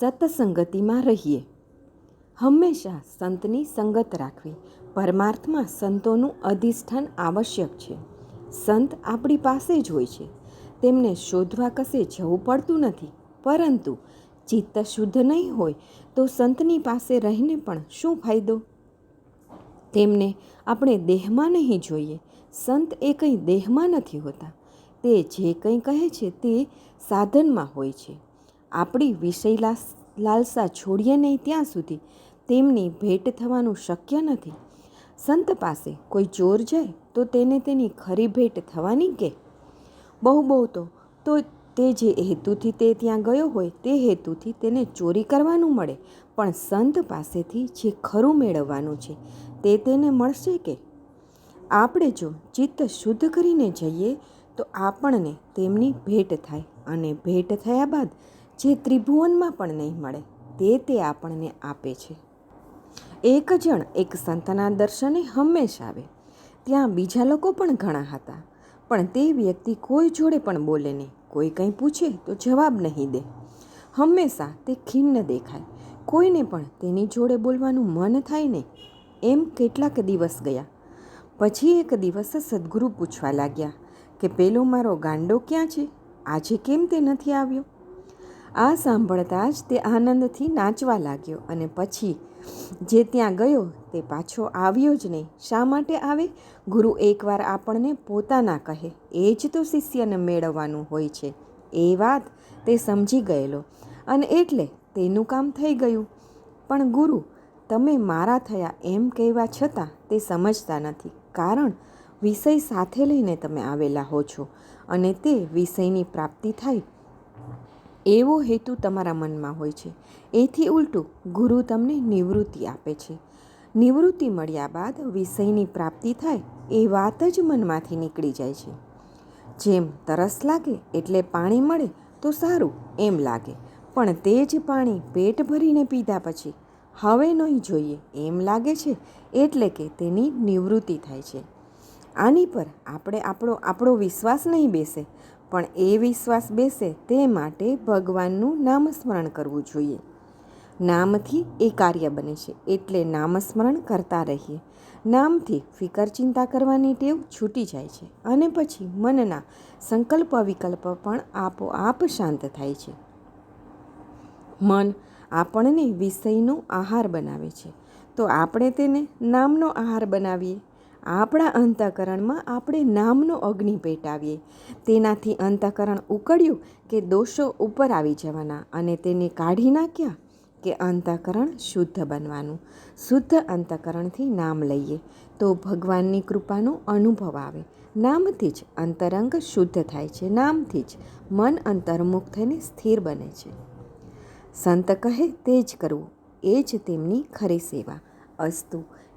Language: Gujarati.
સતસંગતિમાં રહીએ. હંમેશા સંતની સંગત રાખવી પરમાર્થમાં સંતોનું અધિષ્ઠાન આવશ્યક છે. સંત આપણી પાસે જ હોય છે. તેમને શોધવા કશે જવું પડતું નથી. પરંતુ ચિત્ત શુદ્ધ નહીં હોય તો સંતની પાસે રહીને પણ શું ફાયદો? તેમને આપણે દેહમાં નહીં જોઈએ. સંત એ કંઈ દેહમાં નથી હોતા. તે જે કંઈ કહે છે તે સાધનમાં હોય છે. આપણી વિષય લાલસા છોડીએ નહીં ત્યાં સુધી તેમની ભેટ થવાનું શક્ય નથી. સંત પાસે કોઈ ચોર જાય તો તેને તેની ખરી ભેટ થવાની કે? બહુ બહુ તો તો તે જે હેતુથી તે ત્યાં ગયો હોય તે હેતુથી તેને ચોરી કરવાનું મળે. પણ સંત પાસેથી જે ખરું મેળવવાનું છે તે તેને મળશે કે? આપણે જો ચિત્ત શુદ્ધ કરીને જઈએ તો આપણને તેમની ભેટ થાય અને ભેટ થયા બાદ જે ત્રિભુવનમાં પણ નહીં મળે, તે તે આપણને આપે છે. એક જણ એક સંતના દર્શને હંમેશા આવે. ત્યાં બીજા લોકો પણ ઘણા હતા, પણ તે વ્યક્તિ કોઈ જોડે પણ બોલે નહીં. કોઈ કંઈ પૂછે તો જવાબ નહીં દે. હંમેશા તે ખિન્ન દેખાય. કોઈને પણ તેની જોડે બોલવાનું મન થાય ને એમ કેટલાક દિવસ ગયા. પછી એક દિવસ સદગુરુ પૂછવા લાગ્યા કે, પેલો મારો ગાંડો ક્યાં છે? આજે કેમ તે નથી આવ્યો? આ સાંભળતા જ તે આનંદથી નાચવા લાગ્યો અને પછી જે ત્યાં ગયો તે પાછો આવ્યો જ નહીં. શા માટે આવે? ગુરુ એકવાર આપણને પોતાના કહે. એ જ તો શિષ્યને મેળવવાનું હોય છે. એ વાત તે સમજી ગયેલો. અને એટલે તેનું કામ થઈ ગયું. પણ ગુરુ, તમે મારા થયા એમ કહેવા છતાં તે સમજતા નથી. કારણ, વિષય સાથે લઈને તમે આવેલા હો છો અને તે વિષયની પ્રાપ્તિ થાય એવો હેતુ તમારા મનમાં હોય છે. એથી ઉલટું, ગુરુ તમને નિવૃત્તિ આપે છે. નિવૃત્તિ મળ્યા બાદ વિષયની પ્રાપ્તિ થાય એ વાત જ મનમાંથી નીકળી જાય છે. જેમ તરસ લાગે એટલે પાણી મળે તો સારું એમ લાગે, પણ તે જ પાણી પેટ ભરીને પીધા પછી હવે નહીં જોઈએ એમ લાગે છે એટલે કે તેની નિવૃત્તિ થાય છે. આની પર આપણે આપણો આપણો વિશ્વાસ નહીં બેસે પણ એ વિશ્વાસ બેસે તે માટે ભગવાનનું નામસ્મરણ કરવું જોઈએ. નામથી એ કાર્ય બને છે, એટલે નામસ્મરણ કરતા રહીએ. નામથી ફિકર ચિંતા કરવાની ટેવ છૂટી જાય છે અને પછી મનના સંકલ્પ વિકલ્પ પણ આપોઆપ શાંત થાય છે. મન આપણને વિષયનો આહાર બનાવે છે. તો આપણે તેને નામનો આહાર બનાવીએ? આપણા અંતઃકરણમાં આપણે નામનો અગ્નિ પેટાવીએ. તેનાથી અંતઃકરણ ઉકળ્યું કે દોષો ઉપર આવી જવાના અને તેને કાઢી નાખ્યા કે અંતઃકરણ શુદ્ધ બનવાનું. શુદ્ધ અંતઃકરણથી નામ લઈએ તો ભગવાનની કૃપાનો અનુભવ આવે. નામથી જ અંતરંગ શુદ્ધ થાય છે. નામથી જ મન અંતર્મુખ થઈને સ્થિર બને છે. સંત કહે તે જ કરવું, એ જ તેમની ખરી સેવા. અસ્તુ